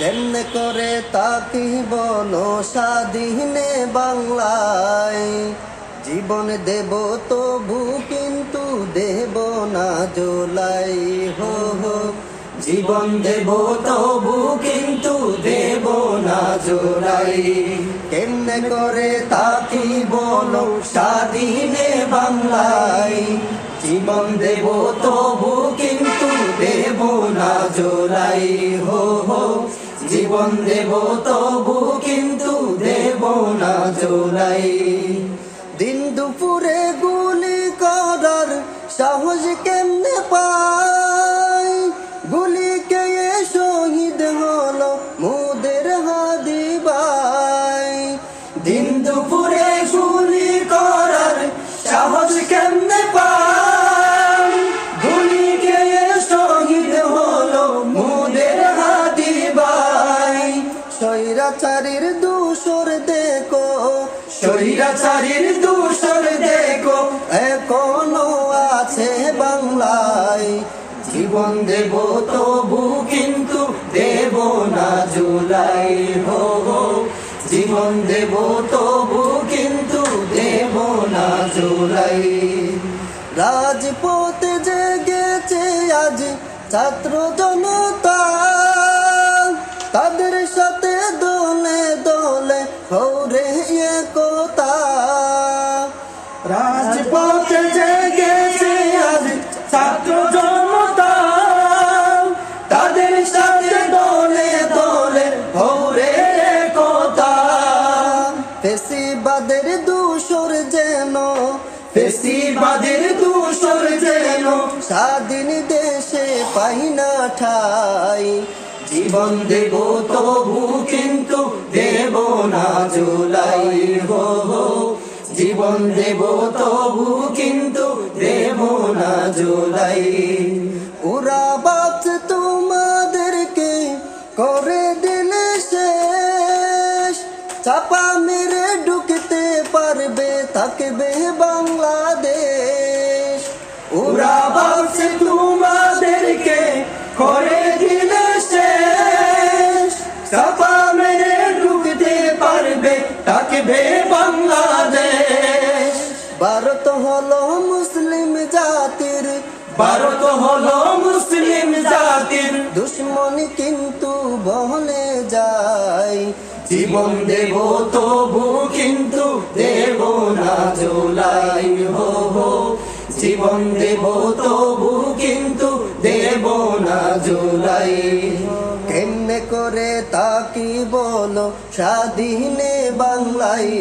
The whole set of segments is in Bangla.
কেমনে করে তাকি বলো স্বাধীনে বাংলায়? জীবন দেব তবু কিন্তু দেব না জোলাই। হো হো, জীবন দেব তবু কিন্তু দেব না জোলাই। কেমনে করে তাকি বলো স্বাধীনে বাংলায়? জীবন দেব তবু কিন্তু দেব না জোলাই। হো হো জীবন দেব তবু কিন্তু দেব না জোলাই। দিন দুপুরে গুলি করার সাহস কেমনে পাই? স্বৈরাচারীর দূষর দেখো, স্বৈরাচারীর দূষর দেখো, এখনও আছে বাংলায়। জীবন দেব তবু কিন্তু দেব না জুলাই, হো জীবন দেব তবু কিন্তু দেব না জুলাই। রাজপথ জেগেছে আজ ছাত্র জনতা। তাদের সাথে রাজপথ জেগেছে আজ ছাত্র জনতা তাদের সাথে দলে দলে হৌরে একতা। ফেসিবাদের দূষর যেন, ফেসিবাদের দূষর যেন স্বাধীন দেশে পাই না ঠাই। জীবন দেব তবু কিন্তু জীবন দেব তবু কিন্তু দেব না জুলাই ওরা বাচ তোমাদেরকে করে দিলে শেষ। চাপা মেরে ঢুকতে পারবে, থাকবে বাংলাদেশ। ওরা ভাবছে তোমাদেরকে করে দিলে শেষ। চাপা মেরে ঢুকতে পারবে, থাকবে ভারত হলো মুসলিম জাতির। দুশ্মন কিন্তু বলে যায়। জীবন দেব তবু কিন্তু দেব না জোলাই। হো হো। জীবন দেব তবু কিন্তু দেব না জোলাই। কেমনে করে তাকি বলো স্বাধীনে বাংলায়?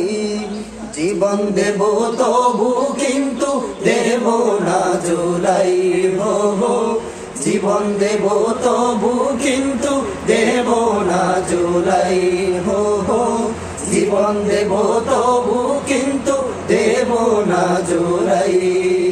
জীবন দেব তবু কিন্তু দেব না জোলাই, হো হো। জীবন দেব তবু কিন্তু দেব না জোলাই, হো হো। জীবন দেব তবু কিন্তু দেব না জোলাই।